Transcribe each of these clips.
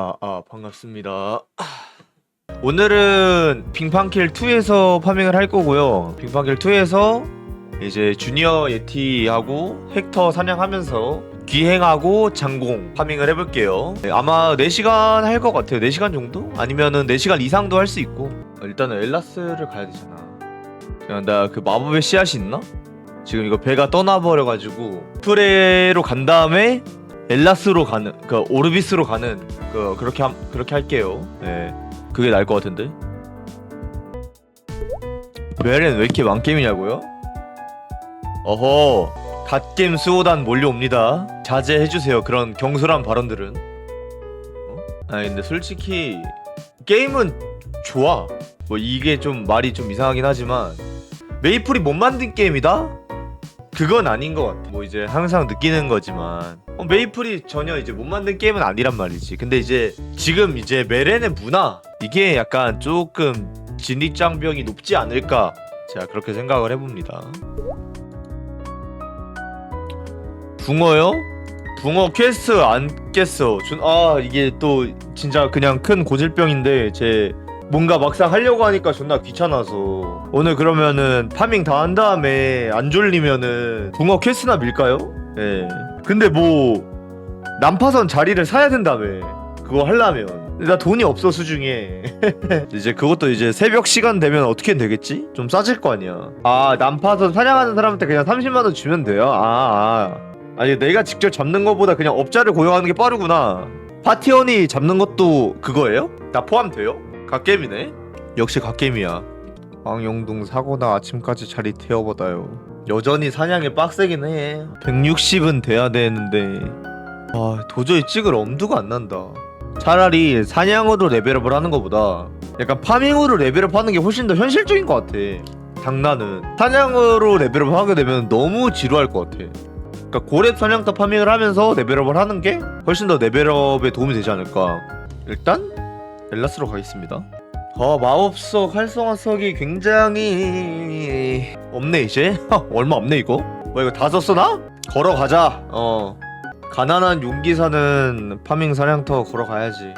아, 아, 반갑습니다. 오늘은 빙판킬 2에서 파밍을 할 거고요. 빙판킬 2에서 이제 주니어 예티하고 헥터 사냥하면서 귀행하고 장공 파밍을 해볼게요. 네, 아마 4시간 할 것 같아요. 4시간 정도? 아니면은 4시간 이상도 할 수 있고. 일단은 엘라스를 가야 되잖아. 야, 나그 마법의 씨앗이 있나? 지금 이거 배가 떠나버려가지고 프레로 간 다음에 엘라스로 가는 그 오르비스로 가는 그 그렇게 함, 그렇게 할게요. 예. 그게 나을 것 같은데. 메렌 왜 이렇게 망게임이냐고요? 어허 갓겜 수호단 몰려옵니다. 자제해주세요. 그런 경솔한 발언들은. 어? 아니 근데 솔직히 게임은 좋아. 뭐 이게 좀 말이 좀 이상하긴 하지만 메이플이 못 만든 게임이다? 그건 아닌 것 같아. 뭐 이제 항상 느끼는 거지만 어, 메이플이 전혀 이제 못 만든 게임은 아니란 말이지. 근데 이제 지금 이제 메렌의 문화 이게 약간 조금 진입장벽이 높지 않을까 제가 그렇게 생각을 해봅니다. 붕어요? 붕어 퀘스트 안 깼어. 준, 아 이게 또 진짜 그냥 큰 고질병인데 제 뭔가 막상 하려고 하니까 존나 귀찮아서 오늘 그러면은 파밍 다 한 다음에 안 졸리면은 붕어 퀘스트나 밀까요? 예. 근데 뭐 난파선 자리를 사야 된다며 그거 하려면 나 돈이 없어 수중에 이제 그것도 이제 새벽 시간 되면 어떻게 되겠지? 좀 싸질 거 아니야 아 난파선 사냥하는 사람한테 그냥 30만 원 주면 돼요? 아, 아 아니 내가 직접 잡는 것보다 그냥 업자를 고용하는 게 빠르구나 파티원이 잡는 것도 그거예요? 나 포함돼요? 갓겜이네? 역시 갓겜이야. 왕용동 사고나 아침까지 자리 태워보다요. 여전히 사냥이 빡세긴 해. 160은 돼야 되는데. 아 도저히 찍을 엄두가 안 난다. 차라리 사냥으로 레벨업을 하는 것보다 약간 파밍으로 레벨업 하는 게 훨씬 더 현실적인 것 같아. 장난은. 사냥으로 레벨업 하게 되면 너무 지루할 것 같아. 그러니까 고렙 사냥터 파밍을 하면서 레벨업을 하는 게 훨씬 더 레벨업에 도움이 되지 않을까. 일단 엘라스로 가겠습니다. 어 마법석 활성화석이 굉장히 없네 이제? 얼마 없네 이거? 뭐 이거 다 썼어 나? 걸어가자. 어. 가난한 용기 사는 파밍 사냥터 걸어가야지.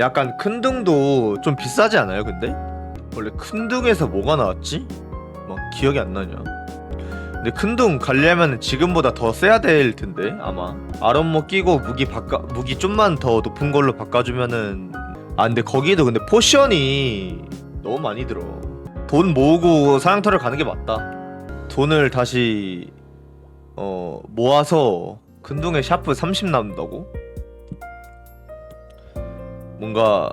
약간 큰 등도 좀 비싸지 않아요 근데? 원래 큰 등에서 뭐가 나왔지? 막 기억이 안 나냐 근데 큰등 관리하면 지금보다 더 세야 될 텐데 아마 아론모 끼고 무기 바꿔 무기 좀만 더 높은 걸로 바꿔주면은 아 근데 거기도 근데 포션이 너무 많이 들어 돈 모으고 사냥터를 가는 게 맞다 돈을 다시 어 모아서 큰둥에 샤프 30 남는다고? 뭔가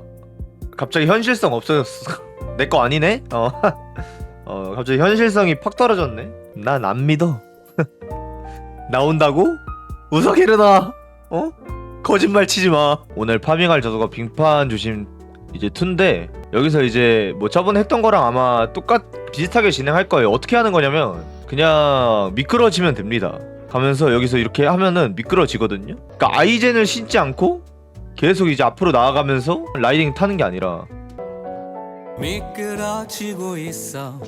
갑자기 현실성 없어졌어 내 거 아니네? 어. 어 갑자기 현실성이 팍 떨어졌네 난 안 믿어. 나온다고? 우석이르다. 어? 거짓말 치지 마. 오늘 파밍할 저도가 빙판 조심. 이제 툰데 여기서 이제 뭐 저번에 했던 거랑 아마 똑같 비슷하게 진행할 거예요. 어떻게 하는 거냐면 그냥 미끄러지면 됩니다. 가면서 여기서 이렇게 하면은 미끄러지거든요. 그러니까 아이젠을 신지 않고 계속 이제 앞으로 나아가면서 라이딩 타는 게 아니라. 미끄러지고 있어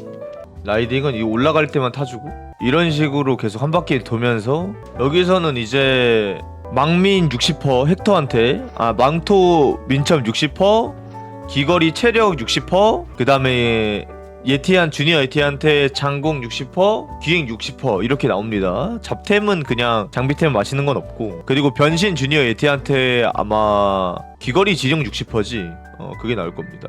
라이딩은 이 올라갈 때만 타주고 이런 식으로 계속 한 바퀴 돌면서 여기서는 이제 망민 60% 헥터한테 아 망토 민첩 60% 귀걸이 체력 60%그 다음에 예티한 주니어 예티한테 장공 60% 기행 60% 이렇게 나옵니다. 잡템은 그냥 장비템 마시는 건 없고 그리고 변신 주니어 예티한테 아마 귀걸이 지령 60%지 어 그게 나올 겁니다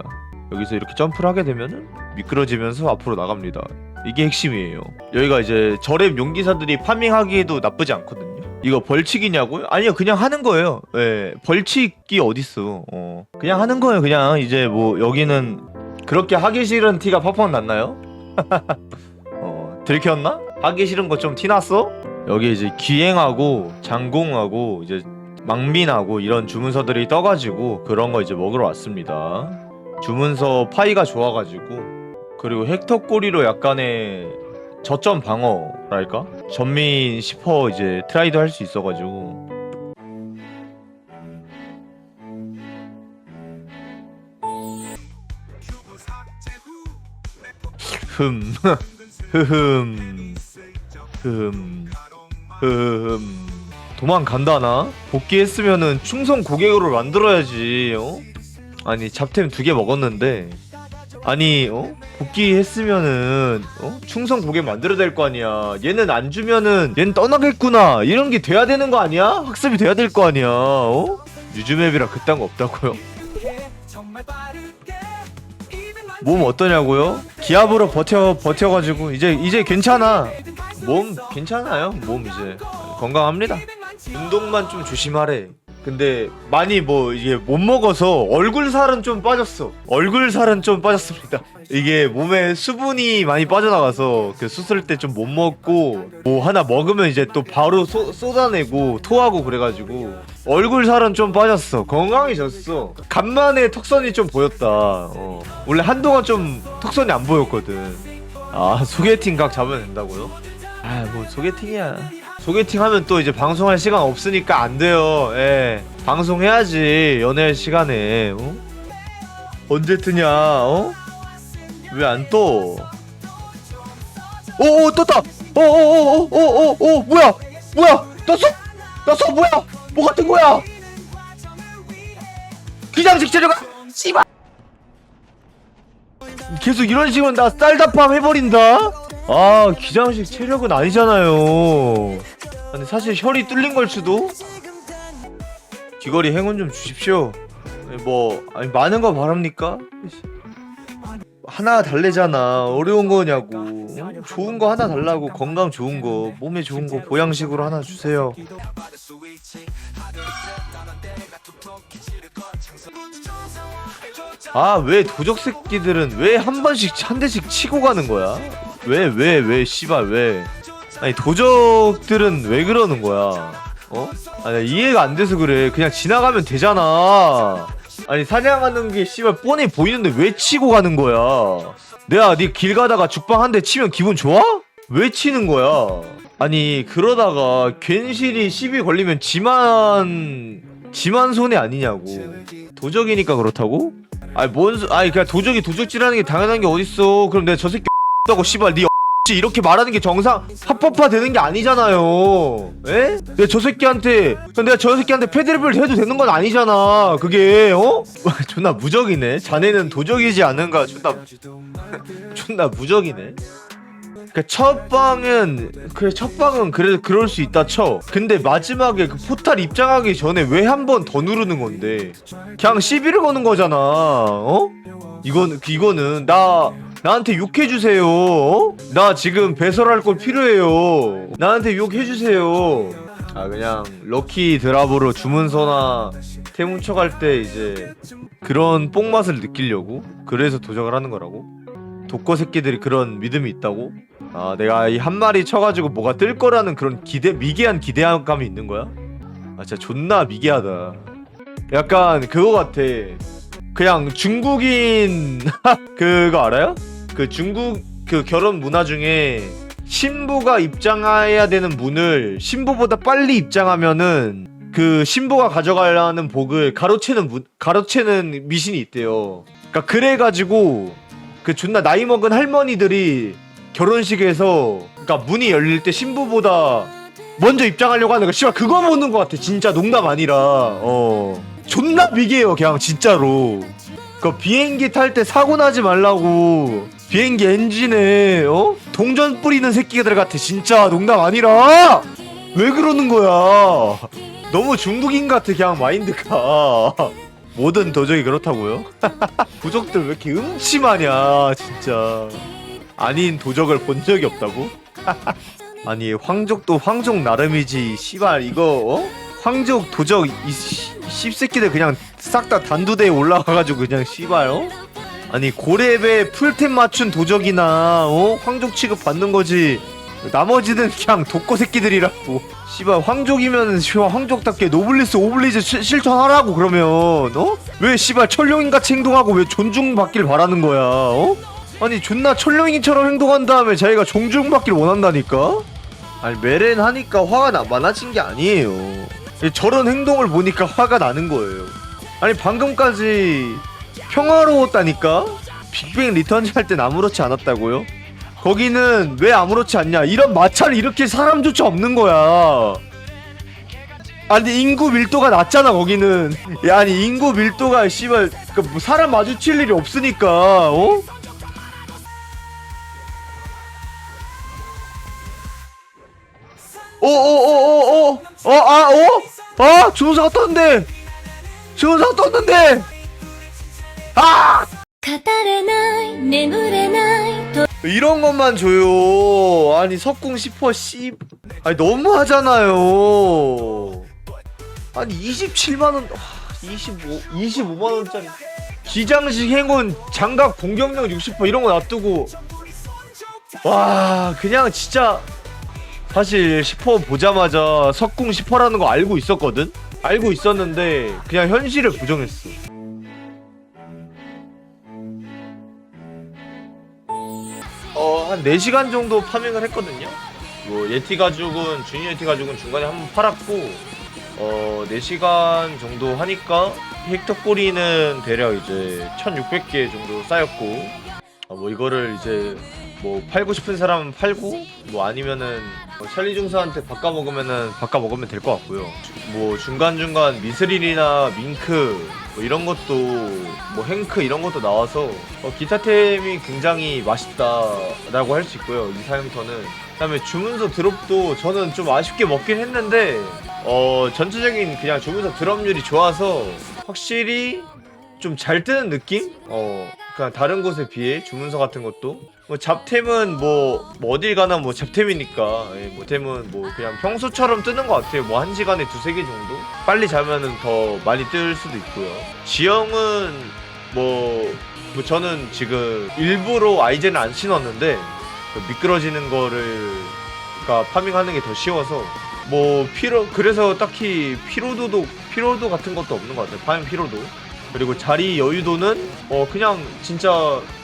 여기서 이렇게 점프를 하게 되면은 미끄러지면서 앞으로 나갑니다. 이게 핵심이에요. 여기가 이제 저랩 용기사들이 파밍하기에도 나쁘지 않거든요. 이거 벌칙이냐고요? 아니요, 그냥 하는 거예요. 예, 벌칙이 어딨어. 어. 그냥 하는 거예요. 그냥 이제 뭐 여기는 그렇게 하기 싫은 티가 팍팍 났나요? 어, 들켰나? 하기 싫은 거 좀 티났어? 여기 이제 기행하고 장공하고 이제 망민하고 이런 주문서들이 떠가지고 그런 거 이제 먹으러 왔습니다. 주문서 파이가 좋아가지고 그리고 헥터 꼬리로 약간의 저점 방어랄까? 전민 10% 이제 트라이도 할 수 있어가지고 흠 흐흠 흠 흐흠 도망간다 나? 복귀했으면은 충성 고객으로 만들어야지 어? 아니 잡템 두 개 먹었는데 아니 어? 복귀했으면은 어? 충성 고객 만들어야 될 거 아니야 얘는 안 주면은 얘는 떠나겠구나 이런 게 돼야 되는 거 아니야? 학습이 돼야 될 거 아니야 어? 유즈맵이라 그딴 거 없다고요? 몸 어떠냐고요? 기압으로 버텨 버텨가지고 이제 이제 괜찮아. 몸 괜찮아요. 몸 이제 건강합니다. 운동만 좀 조심하래. 근데 많이 뭐 이게 못 먹어서 얼굴 살은 좀 빠졌어. 얼굴 살은 좀 빠졌습니다. 이게 몸에 수분이 많이 빠져나가서 그 수술 때 좀 못 먹고 뭐 하나 먹으면 이제 또 바로 쏟- 쏟아내고 토하고 그래가지고 얼굴 살은 좀 빠졌어. 건강해졌어. 간만에 턱선이 좀 보였다. 어. 원래 한동안 좀 턱선이 안 보였거든. 아 소개팅 각 잡으면 된다고요? 아 뭐 소개팅이야. 소개팅 하면 또 이제 방송할 시간 없으니까 안 돼요. 예. 방송해야지. 연애할 시간에. 어? 언제 뜨냐? 어? 왜 안 떠? 오오 떴다. 오오오오오오 뭐야? 뭐야? 떴어? 떴어 뭐야? 뭐 같은 거야? 기장식 재료가 씨발. 계속 이런 식으로 나 쌀다팜 해버린다? 아 기장식 체력은 아니잖아요 아니 사실 혈이 뚫린 걸 수도? 귀걸이 행운 좀 주십시오 뭐 아니 많은 거 바랍니까? 하나 달래잖아 어려운 거냐고 어? 좋은 거 하나 달라고 건강 좋은 거 몸에 좋은 거 보양식으로 하나 주세요 아 왜 도적 새끼들은 왜 한 번씩 한 대씩 치고 가는 거야? 왜 왜 왜 씨발 왜? 아니 도적들은 왜 그러는 거야? 어? 아니 이해가 안 돼서 그래. 그냥 지나가면 되잖아. 아니 사냥하는 게 씨발 뻔히 보이는데 왜 치고 가는 거야? 내가 네 길 가다가 죽방 한 대 치면 기분 좋아? 왜 치는 거야? 아니 그러다가 괜시리 시비 걸리면 지만 지만 손해 아니냐고. 도적이니까 그렇다고? 아니 뭔 소... 아니 그냥 도적이 도적질하는 게 당연한 게 어딨어 그럼 내가 저 새끼 다고 씨발 니 이렇게 말하는 게 정상 합법화 되는 게 아니잖아요 에? 내가 저 새끼한테 내가 저 새끼한테 패드립을 해도 되는 건 아니잖아 그게 어? 존나 무적이네 자네는 도적이지 않은가 존나 존나 무적이네 그첫 방은 그래 첫 방은 그래 그럴 수 있다 쳐. 근데 마지막에 그 포탈 입장하기 전에 왜 한 번 더 누르는 건데? 그냥 시비를 거는 거잖아. 어? 이거는 이거는 나 나한테 욕해 주세요. 어? 나 지금 배설할 걸 필요해요. 나한테 욕해 주세요. 아 그냥 럭키 드랍으로 주문서나 템 훔쳐갈 때 이제 그런 뽕맛을 느끼려고 그래서 도적을 하는 거라고? 독거 새끼들이 그런 믿음이 있다고? 아 내가 이 한 마리 쳐가지고 뭐가 뜰 거라는 그런 기대 미개한 기대감이 있는 거야? 아 진짜 존나 미개하다. 약간 그거 같아. 그냥 중국인 그거 알아요? 그 중국 그 결혼 문화 중에 신부가 입장해야 되는 문을 신부보다 빨리 입장하면은 그 신부가 가져가려는 복을 가로채는 문, 가로채는 미신이 있대요. 그러니까 그래 가지고 그 존나 나이 먹은 할머니들이 결혼식에서 그러니까 문이 열릴 때 신부보다 먼저 입장하려고 하는 거 씨발 그거 보는 것 같아 진짜 농담 아니라. 어. 존나 미개해요 그냥 진짜로. 그 비행기 탈 때 사고 나지 말라고 비행기 엔진에 어 동전 뿌리는 새끼들 같아 진짜 농담 아니라 왜 그러는 거야 너무 중국인 같아 그냥 마인드가 모든 도적이 그렇다고요? 부족들 왜 이렇게 음침하냐 진짜 아닌 도적을 본 적이 없다고? 아니 황족도 황족 나름이지 씨발 이거 어? 황족 도적 이 씨- 씹새끼들 그냥 싹 다 단두대에 올라가가지고 그냥 씨발 어? 아니 고렙에 풀템 맞춘 도적이나 어? 황족 취급 받는 거지 나머지는 그냥 독거 새끼들이라고 씨발 황족이면 씨발 황족답게 노블리스 오블리즈 시- 실천하라고 그러면 어? 왜 씨발 천룡인같이 행동하고 왜 존중받길 바라는 거야 어? 아니 존나 천룡인처럼 행동한 다음에 자기가 존중받길 원한다니까? 아니 메렌 하니까 화가 나, 많아진 게 아니에요 저런 행동을 보니까 화가 나는 거예요 아니 방금까지 평화로웠다니까? 빅뱅 리턴즈 할 땐 아무렇지 않았다고요? 거기는 왜 아무렇지 않냐 이런 마찰을 이렇게 사람조차 없는 거야 아니 인구 밀도가 낮잖아 거기는 야 아니 인구 밀도가 씨발 그뭐 사람 마주칠 일이 없으니까 어? 어, 오오오오오어아 어? 아 주문서가 떴는데 주문서가 떴는데 아! 이런 것만 줘요. 아니 석궁 10호 씨. 아니 너무 하잖아요. 아니 27만 원, 25 25만 원짜리 기장식 행운 장갑 공격력 60퍼 이런 거 놔두고 와 그냥 진짜 사실 10퍼 보자마자 석궁 10퍼라는 거 알고 있었거든. 알고 있었는데 그냥 현실을 부정했어. 한 4시간 정도 파밍을 했거든요. 뭐, 예티 가죽은, 주니 예티 가죽은 중간에 한번 팔았고, 어, 4시간 정도 하니까, 헥터 꼬리는 대략 이제 1600개 정도 쌓였고, 어, 뭐, 이거를 이제, 뭐, 팔고 싶은 사람은 팔고, 뭐, 아니면은, 뭐 찰리 중사한테 바꿔 먹으면은, 바꿔 먹으면 될 것 같고요. 뭐, 중간 중간 미스릴이나 밍크, 뭐 이런 것도, 뭐, 행크 이런 것도 나와서, 어, 기타템이 굉장히 맛있다라고 할 수 있고요. 이 사용터는. 그다음에 주문서 드롭도 저는 좀 아쉽게 먹긴 했는데 어 전체적인 그냥 주문서 드롭률이 좋아서 확실히 좀 잘 뜨는 느낌? 어 그냥 다른 곳에 비해 주문서 같은 것도 뭐 잡템은 뭐, 뭐 어딜 가나 뭐 잡템이니까. 예, 뭐 템은 뭐 그냥 평소처럼 뜨는 것 같아요. 뭐 한 시간에 두세 개 정도? 빨리 자면은 더 많이 뜰 수도 있고요. 지형은 뭐, 뭐 저는 지금 일부러 아이젠을 안 신었는데 그 미끄러지는 거를 그러니까 파밍하는 게 더 쉬워서 뭐 피로 그래서 딱히 피로도도 피로도 같은 것도 없는 것 같아요. 파밍 피로도 그리고 자리 여유도는 어 그냥 진짜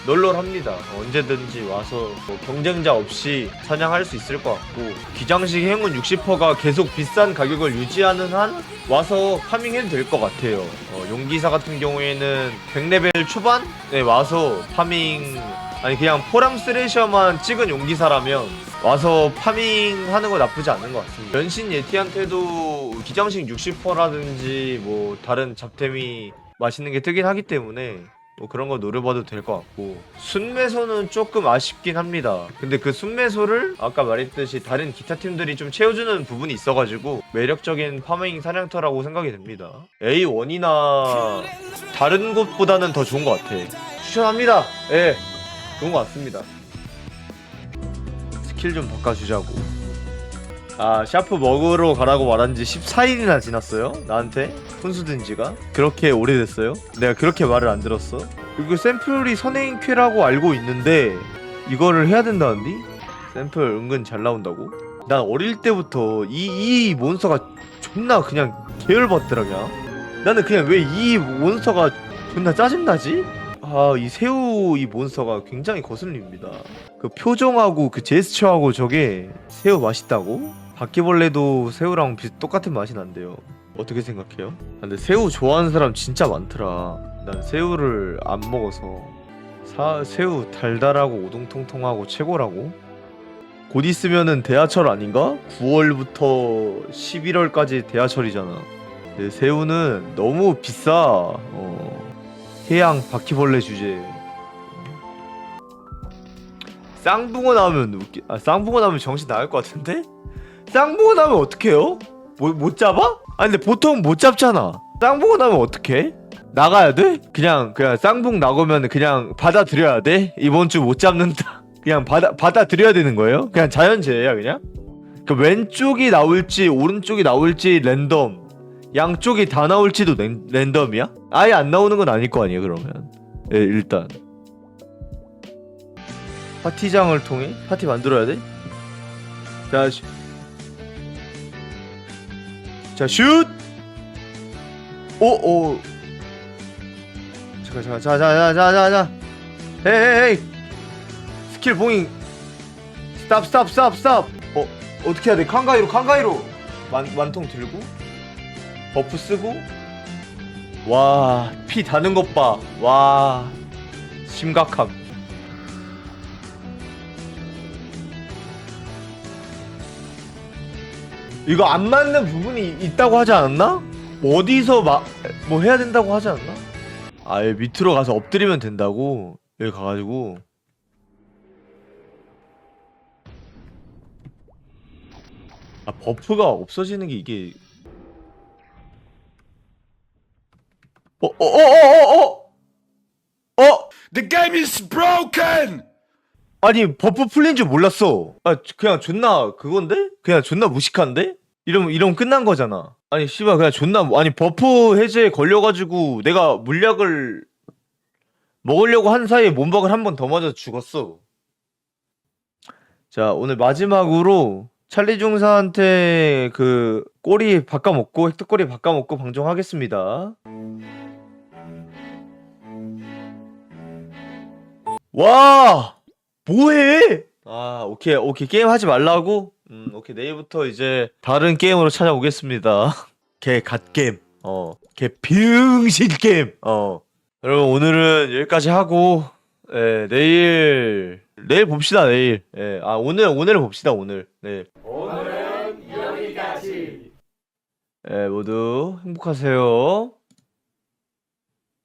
널널합니다 어, 언제든지 와서 뭐 경쟁자 없이 사냥할 수 있을 것 같고 기장식 행운 60%가 계속 비싼 가격을 유지하는 한 와서 파밍해도 될 것 같아요 어, 용기사 같은 경우에는 100레벨 초반에 와서 파밍 아니 그냥 포랑 스레셔만 찍은 용기사라면 와서 파밍하는 거 나쁘지 않은 것 같습니다. 연신 예티한테도 기장식 60%라든지 뭐 다른 잡템이 맛있는 게 뜨긴 하기 때문에 뭐 그런 거 노려봐도 될 것 같고 순매소는 조금 아쉽긴 합니다. 근데 그 순매소를 아까 말했듯이 다른 기타 팀들이 좀 채워주는 부분이 있어가지고 매력적인 파밍 사냥터라고 생각이 됩니다. A1이나 다른 곳보다는 더 좋은 것 같아. 추천합니다. 예. 좋은 것 같습니다. 스킬 좀 바꿔주자고. 아, 샤프 먹으러 가라고 말한 지 14일이나 지났어요? 나한테? 훈수든 지가? 그렇게 오래됐어요? 내가 그렇게 말을 안 들었어? 그리고 샘플이 선행 쾌라고 알고 있는데, 이거를 해야 된다는디? 샘플 은근 잘 나온다고? 난 어릴 때부터 이, 이 몬스터가 존나 그냥 계열받더라, 그냥. 나는 그냥 왜 이 몬스터가 존나 짜증나지? 아, 이 새우 이 몬스터가 굉장히 거슬립니다. 그 표정하고 그 제스처하고 저게 새우 맛있다고? 바퀴벌레도 새우랑 비슷 똑같은 맛이 난대요. 어떻게 생각해요? 아, 근데 새우 좋아하는 사람 진짜 많더라. 난 새우를 안 먹어서 사, 새우 달달하고 오동통통하고 최고라고? 곧 있으면은 대하철 아닌가? 9월부터 11월까지 대하철이잖아. 근데 새우는 너무 비싸. 어. 해양 바퀴벌레 주제. 쌍붕어 나오면 웃기. 아 쌍붕어 나오면 정신 나갈 것 같은데? 쌍붕어 나오면 어떡해요? 못, 못 잡아? 아 근데 보통 못 잡잖아. 쌍붕어 나오면 어떡해? 나가야 돼? 그냥 그냥 쌍붕 나오면 그냥 받아들여야 돼? 이번 주 못 잡는다. 그냥 받아 받아들여야 되는 거예요? 그냥 자연재해야 그냥? 그 왼쪽이 나올지 오른쪽이 나올지 랜덤. 양쪽이 다 나올지도 랜, 랜덤이야? 아예 안 나오는 건 아닐 거 아니에요 그러면 예, 일단 파티장을 통해 파티 만들어야 돼? 자, 슈... 자 슛! 오, 오. 잠깐, 잠깐, 자, 자, 자, 자, 자, 자. 헤이, 헤이. 스킬 봉잉. 스탑, 스탑, 스탑, 스탑. 어, 어떻게 해야 돼? 칸가이로, 칸가이로. 만, 만통 들고. 버프 쓰고 와 피 다는 것 봐 와 심각함 이거 안 맞는 부분이 있다고 하지 않았나? 뭐 어디서 막뭐 해야 된다고 하지 않나? 아예 밑으로 가서 엎드리면 된다고 여기 가가지고 아 버프가 없어지는 게 이게 어어어어어 어, 어? The game is broken! 아니 버프 풀린 줄 몰랐어. 아 그냥 존나 그건데? 그냥 존나 무식한데? 이러면 이러면 끝난 거잖아. 아니 씨발 그냥 존나 아니 버프 해제에 걸려가지고 내가 물약을 먹으려고 한 사이에 몸박을 한 번 더 맞아 죽었어. 자 오늘 마지막으로 찰리 중사한테 그 꼬리 바꿔먹고 획득 꼬리 바꿔먹고 방송하겠습니다. 와 뭐해? 아 오케이 오케이. 게임 하지 말라고? 음 오케이. 내일부터 이제 다른 게임으로 찾아오겠습니다. 개 갓게임. 어개 병신 게임. 어. 여러분 오늘은 여기까지 하고 예 내일 내일 봅시다 내일. 예 아 오늘 오늘 봅시다 오늘. 네. 오늘은 여기까지. 예 모두 행복하세요.